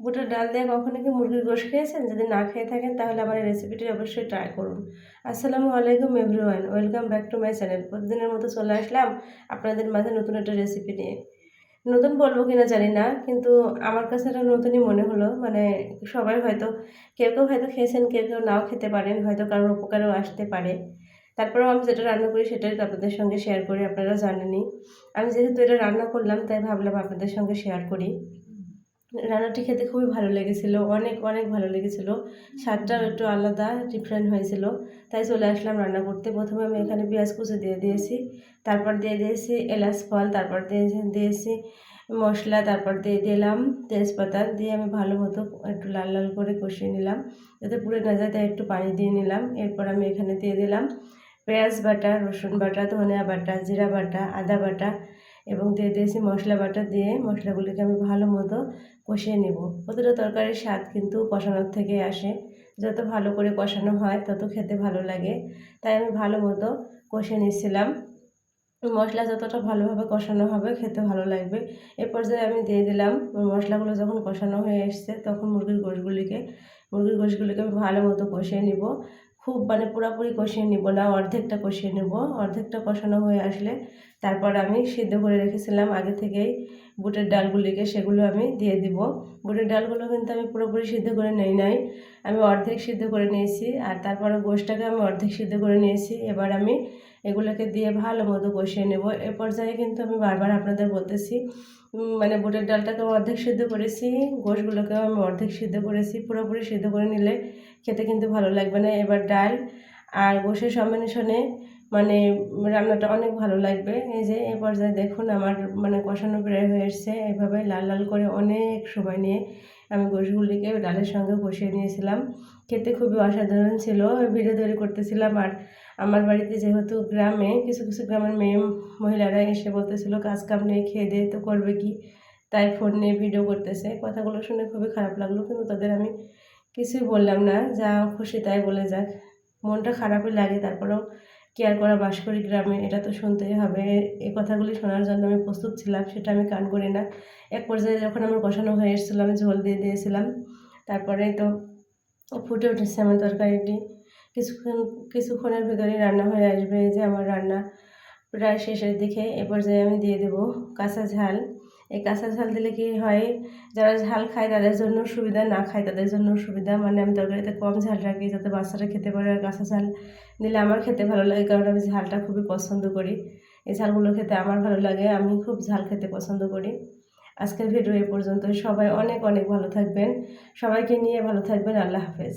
বুটের ডাল দিয়ে কখনো কি মুরগির গোশ খেয়েছেন? যদি না খেয়ে থাকেন, তাহলে আমার এই রেসিপিটি অবশ্যই ট্রাই করুন। আসসালামু আলাইকুম everyone welcome back to my channel প্রতিদিনের মতো চলে আসলাম আপনাদের মাঝে নতুন একটা রেসিপি নিয়ে। নতুন বলব কিনা জানি না, কিন্তু আমার কাছে এটা নতুনই মনে হলো। মানে সবাই হয়তো, কেউ কেউ হয়তো খেয়েছেন, কেউ কেউ নাও খেতে পারেন, হয়তো কারোর উপকারেও আসতে পারে। তারপরেও আমি যেটা রান্না করি সেটাই আপনাদের সঙ্গে শেয়ার করি, আপনারা জানেনই। আমি যেহেতু এটা রান্না করলাম, তাই ভাবলাম আপনাদের সঙ্গে শেয়ার করি। রান্নাটি খেতে খুবই ভালো লেগেছিল, অনেক অনেক ভালো লেগেছিল। স্বাদটাও একটু আলাদা ডিফারেন্ট হয়েছিল। তাই চলে আসলাম রান্না করতে। প্রথমে আমি এখানে পেঁয়াজ কুচি দিয়ে দিয়েছি, তারপর দিয়ে দিয়েছি এলাচ ফল, তারপর দিয়ে দিয়েছি মশলা, তারপর দিয়ে দিলাম তেজপাতা। দিয়ে আমি ভালো মতো একটু লাল লাল করে কষিয়ে নিলাম, যাতে পুড়ে না যায়, তাই একটু পানি দিয়ে নিলাম। এরপর আমি এখানে দিয়ে দিলাম পেঁয়াজ বাটা, রসুন বাটা, ধনিয়া বাটা, জিরা বাটা, আদা বাটা এবং দিয়ে দিয়েছি মশলা বাটা দিয়ে মশলাগুলিকে আমি ভালো মতো কষিয়ে নেব। প্রতিটা তরকারির স্বাদ কিন্তু কষানোর থেকে আসে। যত ভালো করে কষানো হয়, তত খেতে ভালো লাগে। তাই আমি ভালো মতো কষিয়ে নিচ্ছিলাম। মশলা যতটা ভালোভাবে কষানো হবে, খেতে ভালো লাগবে। এ পর্যায়ে আমি দিয়ে দিলাম, মশলাগুলো যখন কষানো হয়ে এসছে, তখন মুরগির গোশগুলিকে মুরগির গোশগুলিকে আমি ভালো মতো কষিয়ে নিব। খুব মানে পুরোপুরি কষিয়ে নিব না, অর্ধেকটা কষিয়ে নেব। অর্ধেকটা কষানো হয়ে আসলে তারপর আমি সিদ্ধ করে রেখেছিলাম। আগে থেকেই বুটের ডালগুলিকে সেগুলো আমি দিয়ে দিব। বুটের ডালগুলো কিন্তু আমি পুরোপুরি সিদ্ধ করে নেই নাই। আমি অর্ধেক সিদ্ধ করে নিয়েছি আর তারপরে গোশটাকে আমি অর্ধেক সিদ্ধ করে নিয়েছি। এবার আমি এগুলোকে দিয়ে ভালো মতো কষিয়ে নেব। এ পর্যায়ে কিন্তু আমি বারবার আপনাদের বলতেছি মানে বুটের ডালটাকে অর্ধেক সিদ্ধ করেছি, গোশগুলোকেও আমি অর্ধেক সিদ্ধ করেছি, পুরোপুরি সিদ্ধ করে নিলে খেতে কিন্তু ভালো লাগবে না। এবার ডাল আর গোশের সম্মিশ্রণে মানে রান্নাটা অনেক ভালো লাগবে। এই যে এই পর্যায়ে দেখুন আমার মানে কষানো প্রায় হয়ে এসছে। এইভাবে লাল লাল করে অনেক সময় নিয়ে আমি গোশগুলিকে ডালের সঙ্গে কষিয়ে নিয়েছিলাম। খেতে খুবই অসাধারণ ছিল। ভিডিও তৈরি করতেছিলাম আর আমার বাড়িতে যেহেতু গ্রামে কিছু কিছু গ্রামের মেয়ে মহিলারা এসে বলতেছিল, কাজ কাম নেই, খেয়ে দিয়ে তো করবে কি? তাই ফোন নিয়ে ভিডিও করতেছে। কথাগুলো শুনে খুবই খারাপ লাগল, কিন্তু তাদের আমি কিছুই বললাম না। যা খুশি তাই বলে যাক। মনটা খারাপই লাগে, তারপরেও কেয়ার করা বাস করি গ্রামে, এটা তো শুনতেই হবে। এই কথাগুলি শোনার জন্য আমি প্রস্তুত ছিলাম, সেটা আমি কান করি না। এক পর্যায়ে যখন আমার কষানো হয়ে এসেছিল, আমি ঝোল দিয়ে দিয়েছিলাম। তারপরে তো ফুটে উঠেছে আমার তরকারিটি। কিছুক্ষণ, কিছুক্ষণের ভিতরেই রান্না হয়ে আসবে যে আমার রান্না প্রায় শেষের দিকে। এ পর্যায়ে আমি দিয়ে দেবো কাঁচা ঝাল। এই কাঁচা ঝাল দিলে কি হয়? যারা ঝাল খায় তাদের জন্য সুবিধা, না খায় তাদের জন্য সুবিধা। মানে আমি তরকারিতে কম ঝাল রাখি যাতে বাচ্চারা খেতে পারে আর কাঁচা ঝাল দিলে আমার খেতে ভালো লাগে কারণ আমি ঝালটা খুবই পছন্দ করি। এই ঝালগুলো খেতে আমার ভালো লাগে, আমি খুব ঝাল খেতে পছন্দ করি। আজকের ভিডিও এ পর্যন্ত সবাই অনেক অনেক ভালো থাকবেন। সবাইকে নিয়ে ভালো থাকবেন। আল্লাহ হাফেজ।